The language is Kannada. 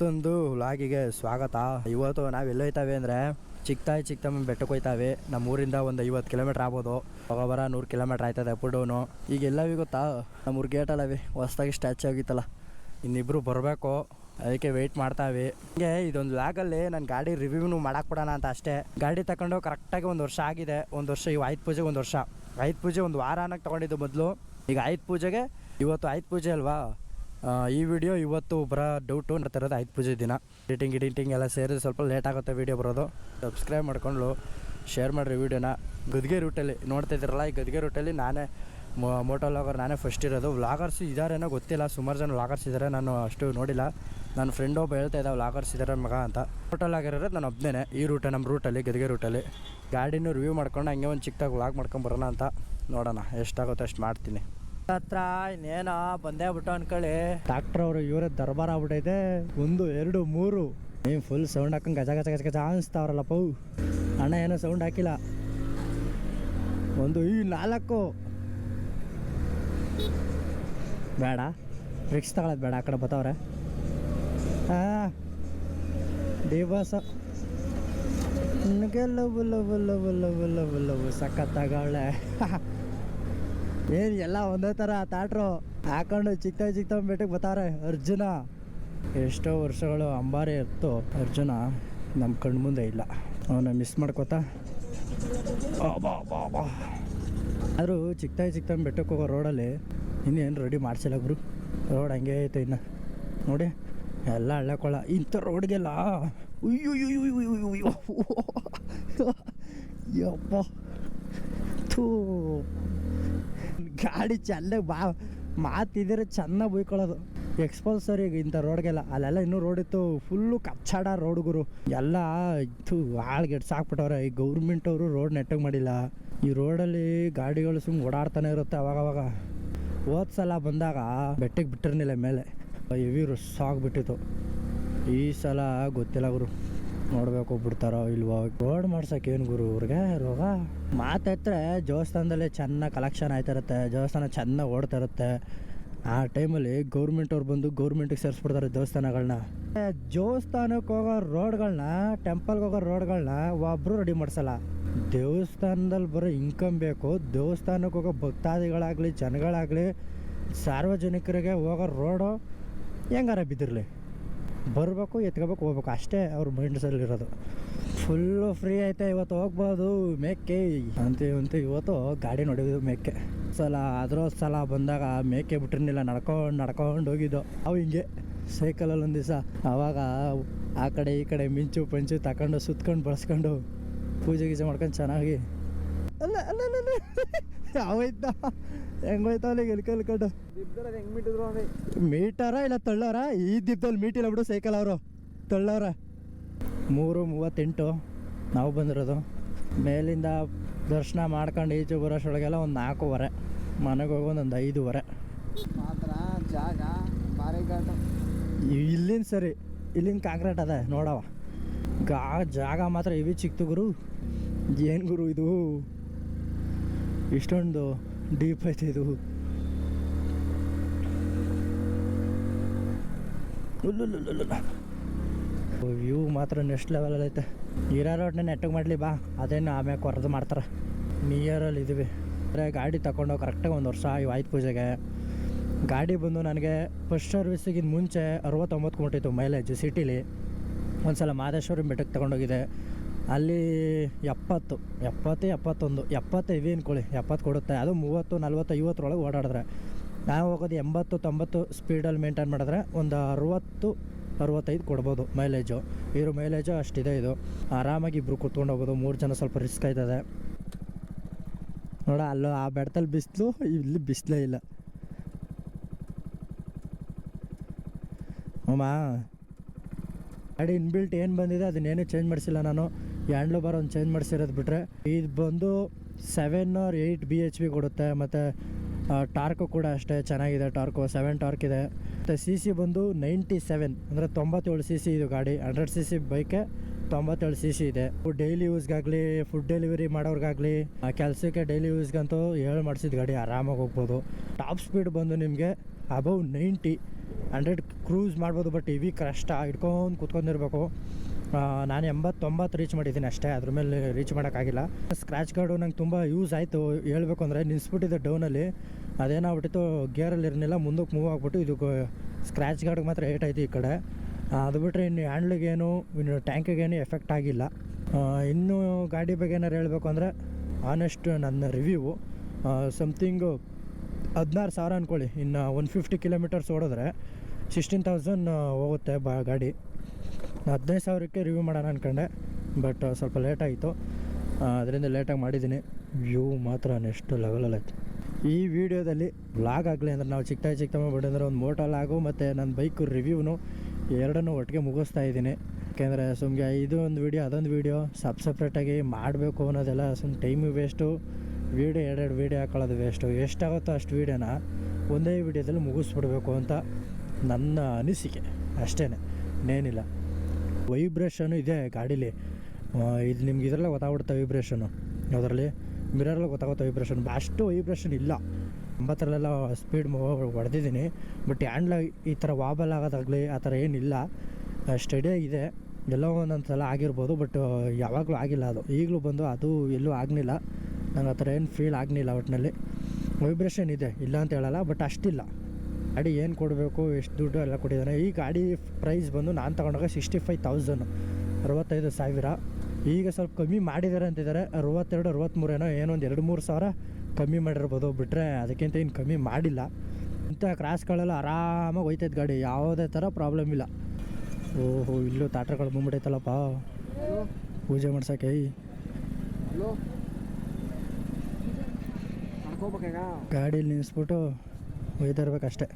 ಮತ್ತೊಂದು ವ್ಲಾಗಿಗೆ ಸ್ವಾಗತ. ಇವತ್ತು ನಾವು ಎಲ್ಲೋಯ್ತಾವೆ ಅಂದರೆ ಚಿಕ್ತಾಯಿ ಚಿಕ್ತಮ್ಮ ಬೆಟ್ಟಕ್ಕೆ ಹೋಯ್ತಾವೆ. ನಮ್ಮ ಊರಿಂದ ಒಂದು ಐವತ್ತು ಕಿಲೋಮೀಟ್ರ್ ಆಗ್ಬೋದು. ಹೋಗೋಬರ ನೂರು ಕಿಲೋಮೀಟ್ರ್ ಆಯ್ತದೆ ಅಪ್ ಡೌನು. ಈಗ ಎಲ್ಲವೇ ಗೊತ್ತಾ? ನಮ್ಮ ಊರು ಗೇಟಲ್ಲವೆ ಹೊಸ್ದಾಗಿ ಸ್ಟ್ಯಾಚು ಆಗಿತ್ತಲ್ಲ. ಇನ್ನಿಬ್ಬರು ಬರಬೇಕು. ಅದಕ್ಕೆ ವೆಯ್ಟ್ ಮಾಡ್ತಾವೆ. ಹಿಂಗೆ ಇದೊಂದು ಲ್ಯಾಗಲ್ಲಿ ನಾನು ಗಾಡಿ ರಿವ್ಯೂನು ಕೊಡೋಣ ಅಂತ ಅಷ್ಟೇ. ಗಾಡಿ ತಗೊಂಡು ಕರೆಕ್ಟಾಗಿ ಒಂದು ವರ್ಷ ಆಗಿದೆ. ಒಂದು ವರ್ಷ ಇವು ಆಯ್ತು ಪೂಜೆಗೆ ಒಂದು ವರ್ಷ. ಆಯ್ತು ಪೂಜೆ ಒಂದು ವಾರ ಅನ್ನಕ್ಕೆ ತೊಗೊಂಡಿದ್ದು ಮೊದಲು. ಈಗ ಆಯ್ತು ಪೂಜೆಗೆ ಇವತ್ತು ಆಯ್ತು ಪೂಜೆ ಅಲ್ವಾ? ಈ ವಿಡಿಯೋ ಇವತ್ತು ಬರೋ ಡೌಟು ಇರೋದು ಆಯ್ತು ಪೂಜೆ ದಿನ. ಎಡಿಟಿಂಗ್ ಎಡಿಟಿಂಗ್ ಎಲ್ಲ ಸೇರಿ ಸ್ವಲ್ಪ ಲೇಟ್ ಆಗುತ್ತೆ ವಿಡಿಯೋ ಬರೋದು. ಸಬ್ಸ್ಕ್ರೈಬ್ ಮಾಡ್ಕೊಂಡು ಶೇರ್ ಮಾಡಿರಿ ವೀಡಿಯೋನ ಗದ್ಗೆ ರೂಟಲ್ಲಿ ನೋಡ್ತಿದ್ದೀರಲ್ಲ ಈ ಗದ್ಗೆ ರೂಟಲ್ಲಿ ನಾನೇ ಮೋಟೋ ವ್ಲಾಗರ್ ನಾನೇ ಫಸ್ಟ್ ಇರೋದು. ವ್ಲಾಗರ್ಸ್ ಇದ್ದಾರೇನೋ ಗೊತ್ತಿಲ್ಲ, ಸುಮಾರು ಜನ ವ್ಲಾಗರ್ಸ್ ಇದ್ದಾರೆ ನಾನು ಅಷ್ಟು ನೋಡಿಲ್ಲ. ನನ್ನ ಫ್ರೆಂಡ್ ಒಬ್ಬ ಹೇಳ್ತಾ ಇದ್ದ ವ್ಲಾಗರ್ಸ್ ಇದ್ದಾರೆ ಮಗ ಅಂತ. ಆಗಿರೋದು ನಾನು ಒಬ್ಬನೇ ಈ ರೂಟ ನಮ್ಮ ರೂಟಲ್ಲಿ ಗದ್ಗೆ ರೂಟಲ್ಲಿ ಗಾಡಿನೂ ರಿವ್ಯೂ ಮಾಡ್ಕೊಂಡು ಹಂಗೆ ಒಂದು ಚಿಕ್ಕದಾಗಿ ವ್ಲಾಗ್ ಮಾಡ್ಕೊಂಡು ಬರೋಣ ಅಂತ. ನೋಡೋಣ, ಎಷ್ಟಾಗುತ್ತೋ ಅಷ್ಟು ಮಾಡ್ತೀನಿ. ಹತ್ರ ಇನ್ನೇನ ಬಂದೇ ಬಿಟ್ಟು ಅನ್ಕೊಳ್ಳಿ. ಡಾಕ್ಟರ್ ಅವರು ಇವರೇ ದರ್ಬಾರ್ ಆಗ್ಬಿಟ್ಟೈತೆ. ಒಂದು, ಎರಡು, ಮೂರು. ನೀವು ಫುಲ್ ಸೌಂಡ್ ಹಾಕೊಂಡು ಗಜ ಗಜ ಗಜ ಗಜ ಅನಿಸ್ತಾವ್ರಲ್ಲ ಪೌ. ಅಣ್ಣ, ಏನೋ ಸೌಂಡ್ ಹಾಕಿಲ್ಲ. ಒಂದು, ಈ ನಾಲ್ಕು. ಬೇಡ. ರಿಕ್ಸ್ ತಗೊಳ್ಳೋದು ಬೇಡ ಆ ಕಡೆ ಬತ್ತವ್ರೆ. ಹಾಂ ದೇವಸ ನನಗೆ love love love love love love ಸಖತ್ತಾಗವಳೆ ಏನು ಎಲ್ಲ ಒಂದೇ ಥರ ತಾಟ್ರು ಹಾಕೊಂಡು ಚಿಕ್ಕ ಚಿಕ್ಕ ಬೆಟ್ಟಕ್ಕೆ ಬರ್ತಾರೆ ಅರ್ಜುನ. ಎಷ್ಟೋ ವರ್ಷಗಳು ಅಂಬಾರಿ ಇತ್ತು ಅರ್ಜುನ. ನಮ್ಮ ಕಣ್ಣು ಮುಂದೆ ಇಲ್ಲ. ಅವನ ಮಿಸ್ ಮಾಡ್ಕೋತಾ. ಆದರೂ ಚಿಕ್ಕ ಚಿಕ್ಕ ಬೆಟ್ಟಕ್ಕೆ ಹೋಗೋ ರೋಡಲ್ಲಿ ಇನ್ನೇನು ರೆಡಿ ಮಾಡಿಸಿಲ್ಲ ಗುರು. ರೋಡ್ ಹಂಗೆ ಐತೆ ಇನ್ನು. ನೋಡಿ, ಎಲ್ಲ ಹಳ್ಳೆಕೊಳ್ಳ ಇಂಥ ರೋಡ್ಗೆಲ್ಲ ಅಯ್ಯೋ ಯಪ್ಪ. ಥೂ. ಗಾಡಿ ಚೆಂದ ಬಾ ಮಾತಿದ್ರೆ ಚೆನ್ನಾಗಿ ಬೈಕೊಳ್ಳೋದು. ಎಕ್ಸ್ಪಲ್ಸರ್ ಇಂಥ ರೋಡ್ಗೆಲ್ಲ, ಅಲ್ಲೆಲ್ಲ ಇನ್ನೂ ರೋಡ್ ಇತ್ತು ಫುಲ್ಲು ಕಚ್ಚಾಡ ರೋಡ್ ಗುರು. ಎಲ್ಲ ಇತ್ತು ಹಾಳ್ಗೆಟ್ ಸಾಕ್ಬಿಟ್ಟವ್ರೆ ಈ ಗೌರ್ಮೆಂಟ್ ಅವರು ರೋಡ್ ನೆಟ್ಟಗೆ ಮಾಡಿಲ್ಲ. ಈ ರೋಡಲ್ಲಿ ಗಾಡಿಗಳು ಸುಮ್ಮನೆ ಓಡಾಡ್ತಾನೆ ಇರುತ್ತೆ ಅವಾಗವಾಗ ಸಲ ಬಂದಾಗ ಬೆಟ್ಟಕ್ಕೆ ಬಿಟ್ಟಿರ್ನಿಲ್ಲ ಮೇಲೆ. ಹೆವಿ ರಶ್ ಆಗಿಬಿಟ್ಟಿತ್ತು. ಈ ಸಲ ಗೊತ್ತಿಲ್ಲ ಗುರು. ನೋಡ್ಬೇಕು ಬಿಡ್ತಾರೋ ಇಲ್ವೋ? ರೋಡ್ ಮಾಡ್ಸಕ್ಕೆ ಏನು ಗುರು ಅವ್ರಿಗೆ? ರೋಗ? ಮಾತಾಡ್ತಾರೆ ದೇವಸ್ಥಾನದಲ್ಲಿ ಚೆನ್ನಾಗಿ ಕಲೆಕ್ಷನ್ ಆಯ್ತಾ ಇರುತ್ತೆ ದೇವಸ್ಥಾನ ಚೆನ್ನಾಗಿ ಓಡ್ತಾ ಇರುತ್ತೆ ಆ ಟೈಮಲ್ಲಿ ಗೌರ್ಮೆಂಟ್ ಅವ್ರು ಬಂದು ಗೌರ್ಮೆಂಟಿಗೆ ಸೇರಿಸ್ಬಿಡ್ತಾರೆ ದೇವಸ್ಥಾನಗಳನ್ನ ದೇವಸ್ಥಾನಕ್ಕೆ ಹೋಗೋ ರೋಡ್ಗಳನ್ನ ಟೆಂಪಲ್ಗೆ ಹೋಗೋ ರೋಡ್ಗಳನ್ನ ಒಬ್ಬರು ರೆಡಿ ಮಾಡಿಸಲ್ಲ. ದೇವಸ್ಥಾನದಲ್ಲಿ ಬರೋ ಇನ್ಕಮ್ ಬೇಕು ದೇವಸ್ಥಾನಕ್ಕೆ ಹೋಗೋ ಭಕ್ತಾದಿಗಳಾಗಲಿ, ಜನಗಳಾಗಲಿ, ಸಾರ್ವಜನಿಕರಿಗೆ ಹೋಗೋ ರೋಡು ಹೆಂಗಾರ ಬಿದ್ದಿರಲಿ? ಬರಬೇಕು ಎತ್ಕೋಬೇಕು ಹೋಗ್ಬೇಕು ಅಷ್ಟೇ ಅವ್ರ ಮೈಂಡ್ಸಲ್ಲಿರೋದು ಫುಲ್ಲು ಫ್ರೀ ಐತೆ ಇವತ್ತು ಹೋಗ್ಬೋದು ಮೇಕೆ ಅಂತ ಅಂತ ಇವತ್ತು ಗಾಡಿ ನೋಡಿದ್ವಿ ಮೇಕೆ ಸಲ ಅದ್ರ ಸಲ ಬಂದಾಗ ಮೇಕೆ ಬಿಟ್ಟಿರ್ನಿಲ್ಲ ನಡ್ಕೊಂಡು ನಡ್ಕೊಂಡು ಹೋಗಿದ್ದು ಅವು ಹಿಂಗೆ ಸೈಕಲಲ್ಲಿ ಒಂದು ದಿವಸ ಅವಾಗ ಆ ಕಡೆ ಈ ಕಡೆ ಮಿಂಚು ಪಂಚು ತಗೊಂಡು ಸುತ್ಕೊಂಡು ಬಳಸ್ಕೊಂಡು ಪೂಜೆ ಗೀಜೆ ಮಾಡ್ಕೊಂಡು ಚೆನ್ನಾಗಿ ಅಲ್ಲ ಅಲ್ಲ ಅಲ್ಲ ಅಲ್ಲ. ಹೆಂಗೋಯ್ತಾವಲ್ಲ ಈಗ ಎಲ್ಕೊಂಡು ಹೆಂಗ್ ಬಿಟ್ಟಿದ್ರು ಅಂದ್ರೆ ಮೀಟರ ಇಲ್ಲ ತಳ್ಳಾರ? ಈ ದಿಬ್ದಲ್ಲಿ ಮೀಟಿಲ್ಲ ಬಿಡು ಸೈಕಲ್ ಅವರು. ತಳ್ಳಾರ ಮೂರು ಮೂವತ್ತೆಂಟು. ನಾವು ಬಂದಿರೋದು. ಮೇಲಿಂದ ದರ್ಶನ ಮಾಡ್ಕೊಂಡು ಈಚೆ ಬರೋಷ್ಟೊಳಗೆಲ್ಲ ಒಂದು ನಾಲ್ಕೂವರೆ. ಮನೆಗೆ ಹೋಗೋದು ಒಂದು ಐದೂವರೆ. ಮಾತ್ರ ಜಾಗ ಇಲ್ಲಿಂದ ಸರಿ. ಇಲ್ಲಿಂದ ಕಾಂಕ್ರೀಟ್ ಅದ ನೋಡವ. ಗಾ ಜಾಗ ಮಾತ್ರ ಇವಿ ಚಿಕ್ತು ಗುರು. ಏನು ಗುರು ಇದು? ಇಷ್ಟೊಂದು ಡೀಪ್ ಐತೆ ಇದು. ವ್ಯೂ ಮಾತ್ರ ನೆಕ್ಸ್ಟ್ ಲೆವೆಲ್ ಐತೆ. ಹೀರಾ ರೋಡ್ನ ನೆಟ್ಟಗೆ ಮಾಡಲಿ ಬಾ. ಅದೇನು ಆಮೇಲೆ ಕೊರದು ಮಾಡ್ತಾರೆ. ನಿಯರಲ್ಲಿ ಇದ್ವಿ. ಅಂದರೆ ಗಾಡಿ ತಗೊಂಡು ಕರೆಕ್ಟಾಗಿ ಒಂದು ವರ್ಷ ಈ ಆಯ್ತು ಪೂಜೆಗೆ. ಗಾಡಿ ಬಂದು ನನಗೆ ಫಸ್ಟ್ ಸರ್ವಿಸಿಗಿಂತ ಮುಂಚೆ ಅರವತ್ತೊಂಬತ್ತು ಕೊಟ್ಟಿತ್ತು ಮೈಲೇಜ್ ಸಿಟಿಲಿ ಒಂದು ಸಲ ಮಾದೇಶ್ವರಿ ಬೆಟ್ಟಕ್ಕೆ ತೊಗೊಂಡೋಗಿದೆ ಅಲ್ಲಿ ಎಪ್ಪತ್ತು ಎಪ್ಪತ್ತು, ಎಪ್ಪತ್ತೊಂದು, ಎಪ್ಪತ್ತು ಇದೆ ಅಂದ್ಕೊಳ್ಳಿ ಎಪ್ಪತ್ತು ಕೊಡುತ್ತೆ. ಅದು ಮೂವತ್ತು, ನಲ್ವತ್ತು, ಐವತ್ತರೊಳಗೆ ಓಡಾಡಿದ್ರೆ. ನಾವು ಹೋಗೋದು ಎಂಬತ್ತು, ತೊಂಬತ್ತು ಸ್ಪೀಡಲ್ಲಿ ಮೇಂಟೈನ್ ಮಾಡಿದ್ರೆ ಒಂದು ಅರುವತ್ತು, ಅರುವತ್ತೈದು ಕೊಡ್ಬೋದು ಮೈಲೇಜು ಇರೋ ಮೈಲೇಜು ಅಷ್ಟಿದೆ ಇದು. ಆರಾಮಾಗಿ ಇಬ್ಬರು ಕೂತ್ಕೊಂಡು ಹೋಗ್ಬೋದು. ಮೂರು ಜನ ಸ್ವಲ್ಪ ರಿಸ್ಕ್ ಆಯ್ತದೆ. ನೋಡ, ಅಲ್ಲೋ ಆ ಬೆಟ್ಟದಲ್ಲಿ ಬಿಸಿಲು, ಇಲ್ಲಿ ಬಿಸಿಲೇ ಇಲ್ಲ. ಅಮ್ಮ ಗಾಡಿ ಇನ್ಬಿಲ್ಟ್ ಏನು ಬಂದಿದೆ ಅದನ್ನೇನು ಚೇಂಜ್ ಮಾಡಿಸಿಲ್ಲ ನಾನು? ಹ್ಯಾಂಡ್ಲು ಬಾರ್ ಒಂದು ಚೇಂಜ್ ಮಾಡಿಸಿರೋದು ಬಿಟ್ಟರೆ ಇದು ಬಂದು seven R eight B H B ಕೊಡುತ್ತೆ, ಮತ್ತು ಟಾರ್ಕು ಕೂಡ ಅಷ್ಟೇ ಚೆನ್ನಾಗಿದೆ ಟಾರ್ಕು ಸೆವೆನ್ ಟಾರ್ಕ್ ಇದೆ. ಮತ್ತು ಸಿ ಸಿ ಬಂದು ನೈಂಟಿ ಸೆವೆನ್ ಅಂದರೆ ತೊಂಬತ್ತೇಳು ಸಿ ಸಿ ಇದು ಗಾಡಿ. ಹಂಡ್ರೆಡ್ ಸಿ ಸಿ ಬೈಕೆ ತೊಂಬತ್ತೇಳು ಸಿ ಸಿ ಇದೆ. ಡೈಲಿ ಯೂಸ್ಗಾಗಲಿ ಫುಡ್ ಡೆಲಿವರಿ ಮಾಡೋರ್ಗಾಗಲಿ ಕೆಲಸಕ್ಕೆ ಡೈಲಿ ಯೂಸ್ಗಂತೂ ಹೇಳಿ ಮಾಡಿಸಿದ ಗಾಡಿ, ಆರಾಮಾಗಿ ಹೋಗ್ಬೋದು. ಟಾಪ್ ಸ್ಪೀಡ್ ಬಂದು ನಿಮಗೆ ಅಬೌವ್ ನೈಂಟಿ ಹಂಡ್ರೆಡ್ ಕ್ರೂಸ್ ಮಾಡ್ಬೋದು ಬಟ್ ಇವಿ ಕಷ್ಟ ಇಟ್ಕೊಂಡು ಕೂತ್ಕೊಂಡಿರ್ಬೇಕು. ನಾನು ಎಂಬತ್ತೊಂಬತ್ತು ರೀಚ್ ಮಾಡಿದ್ದೀನಿ ಅಷ್ಟೇ, ಅದ್ರ ಮೇಲೆ ರೀಚ್ ಮಾಡೋಕ್ಕಾಗಿಲ್ಲ. ಸ್ಕ್ರ್ಯಾಚ್ ಕಾರ್ಡು ನಂಗೆ ತುಂಬ ಯೂಸ್ ಆಯಿತು, ಹೇಳಬೇಕು ಅಂದರೆ ನಿಲ್ಲಿಸ್ಬಿಟ್ಟಿದೆ ಡೌನಲ್ಲಿ ಅದೇನಾಗ್ಬಿಟ್ಟಿತ್ತು ಗೇರಲ್ಲಿ ಇರಲಿಲ್ಲ, ಮುಂದಕ್ಕೆ ಮೂವ್ ಆಗಿಬಿಟ್ಟು ಇದು ಸ್ಕ್ರ್ಯಾಚ್ ಗಾರ್ಡ್ಗೆ ಮಾತ್ರ ಏಟ್ ಆಯಿತು ಈ ಕಡೆ. ಅದು ಬಿಟ್ಟರೆ ಇನ್ನು ಹ್ಯಾಂಡ್ಲಿಗೇನು ಇನ್ನು ಟ್ಯಾಂಕಿಗೇನು ಎಫೆಕ್ಟ್ ಆಗಿಲ್ಲ. ಇನ್ನೂ ಇನ್ನು ಗಾಡಿ ಬಗ್ಗೆ ಏನಾರು ಹೇಳಬೇಕು ಅಂದರೆ ಆನೆಸ್ಟ್ ನನ್ನ ರಿವ್ಯೂ ಸಮಥಿಂಗು ಹದಿನಾರು ಸಾವಿರ ಅಂದ್ಕೊಳ್ಳಿ ಇನ್ನು ಒನ್ ಫಿಫ್ಟಿ ಕಿಲೋಮೀಟರ್ಸ್ ಓಡಿದ್ರೆ ಸಿಕ್ಸ್ಟೀನ್ ತೌಸಂಡ್ ಹೋಗುತ್ತೆ ಬಾ, ಗಾಡಿ. ಹದಿನೈದು ಸಾವಿರಕ್ಕೆ ರಿವ್ಯೂ ಮಾಡೋಣ ಅಂದ್ಕೊಂಡೆ ಬಟ್ ಸ್ವಲ್ಪ ಲೇಟಾಯಿತು ಅದರಿಂದ ಲೇಟಾಗಿ ಮಾಡಿದ್ದೀನಿ. ವ್ಯೂ ಮಾತ್ರ ನೆಕ್ಸ್ಟ್ ಲೆವೆಲಲ್ಲಿ ಆಯ್ತು. ಈ ವಿಡಿಯೋದಲ್ಲಿ ಬ್ಲಾಗ್ ಆಗಲಿ ಅಂದರೆ ನಾವು ಚಿಕ್ಕ ಚಿಕ್ಕ ಬಿಡಂದ್ರೆ ಒಂದು ಮೋಟಲ್ ಆಗು ಮತ್ತು ನನ್ನ ಬೈಕ್ ರಿವ್ಯೂನು ಎರಡನ್ನೂ ಒಟ್ಟಿಗೆ ಮುಗಿಸ್ತಾ ಇದ್ದೀನಿ. ಯಾಕೆಂದರೆ ಸುಮ್ಗೆ ಇದು ಒಂದು ವೀಡಿಯೋ ಅದೊಂದು ವೀಡಿಯೋ ಸಪ್ ಸಪ್ರೇಟಾಗಿ ಮಾಡಬೇಕು ಅನ್ನೋದೆಲ್ಲ ಸುಮ್ಮನೆ ಟೈಮು ವೇಸ್ಟು ವೀಡಿಯೋ ಎರಡೆರಡು ವೀಡಿಯೋ ಹಾಕೊಳ್ಳೋದು ವೇಸ್ಟು ಎಷ್ಟಾಗುತ್ತೋ ಅಷ್ಟು ವೀಡಿಯೋನ ಒಂದೇ ವೀಡಿಯೋದಲ್ಲಿ ಮುಗಿಸ್ಬಿಡ್ಬೇಕು ಅಂತ ನನ್ನ ಅನಿಸಿಕೆ. ಅಷ್ಟೇ ಇನ್ನೇನಿಲ್ಲ. ವೈಬ್ರೇಷನು ಇದೆ ಗಾಡೀಲಿ. ಇದು ನಿಮ್ಗೆ ಇದರಲ್ಲೇ ಗೊತ್ತಾಗ್ಬಿಡುತ್ತೆ ವೈಬ್ರೇಷನು. ಯಾವುದರಲ್ಲಿ? ಮಿರರಲ್ಲಿ ಗೊತ್ತಾಗುತ್ತೆ ವೈಬ್ರೇಷನ್. ಅಷ್ಟು ವೈಬ್ರೇಷನ್ ಇಲ್ಲ. ಒಂಬತ್ತರಲ್ಲೆಲ್ಲ ಸ್ಪೀಡ್ ಹೊಡೆದಿದ್ದೀನಿ. ಬಟ್ ಹ್ಯಾಂಡ್ಲ ಈ ಥರ ವಾಬಲ್ ಆಗೋದಾಗಲಿ ಆ ಥರ ಏನಿಲ್ಲ. ಸ್ಟಡಿ ಇದೆ ಎಲ್ಲೋ ಒಂದೊಂದು ಸಲ ಆಗಿರ್ಬೋದು, ಬಟ್ ಯಾವಾಗಲೂ ಆಗಿಲ್ಲ ಅದು. ಈಗಲೂ ಬಂದು ಅದು ಎಲ್ಲೂ ಆಗಲಿಲ್ಲ. ನಂಗೆ ಆ ಥರ ಏನು ಫೀಲ್ ಆಗಲಿಲ್ಲ ಒಟ್ಟಿನಲ್ಲಿ ವೈಬ್ರೇಷನ್ ಇದೆ, ಇಲ್ಲ ಅಂತ ಹೇಳಲ್ಲ, ಬಟ್ ಅಷ್ಟಿಲ್ಲ. ಗಾಡಿ ಏನು ಕೊಡಬೇಕು ಎಷ್ಟು ದುಡ್ಡು ಎಲ್ಲ ಕೊಟ್ಟಿದ್ದಾನೆ ಈ ಗಾಡಿ ಪ್ರೈಸ್ ಬಂದು ನಾನು ತಗೊಂಡಾಗ ಸಿಕ್ಸ್ಟಿ ಫೈವ್ ತೌಸಂಡ್ ಅರವತ್ತೈದು ಸಾವಿರ. ಈಗ ಸ್ವಲ್ಪ ಕಮ್ಮಿ ಮಾಡಿದ್ದಾರೆ ಅಂತಿದ್ದಾರೆ. ಅರವತ್ತೆರಡು ಅರವತ್ತ್ಮೂರೇನೋ ಏನೋ ಒಂದು ಎರಡು ಮೂರು ಸಾವಿರ ಕಮ್ಮಿ ಮಾಡಿರ್ಬೋದು. ಬಿಟ್ಟರೆ ಅದಕ್ಕಿಂತ ಏನು ಕಮ್ಮಿ ಮಾಡಿಲ್ಲ. ಇಂಥ ಕ್ರಾಸ್ಗಳೆಲ್ಲ ಆರಾಮಾಗಿ ಹೋಯ್ತೈತೆ ಗಾಡಿ. ಯಾವುದೇ ಥರ ಪ್ರಾಬ್ಲಮ್ ಇಲ್ಲ. ಓಹೋ ಇಲ್ಲೂ ತಾಟ್ರಗಳು ಬಂದ್ಬಿಟ್ಟೈತಲ್ಲಪ್ಪ ಪೂಜೆ ಮಾಡ್ಸೋಕೆ ಗಾಡೀಲಿ ನಿಲ್ಲಿಸ್ಬಿಟ್ಟು ಒಯ್ತಾ ಇರ್ಬೇಕಷ್ಟೇ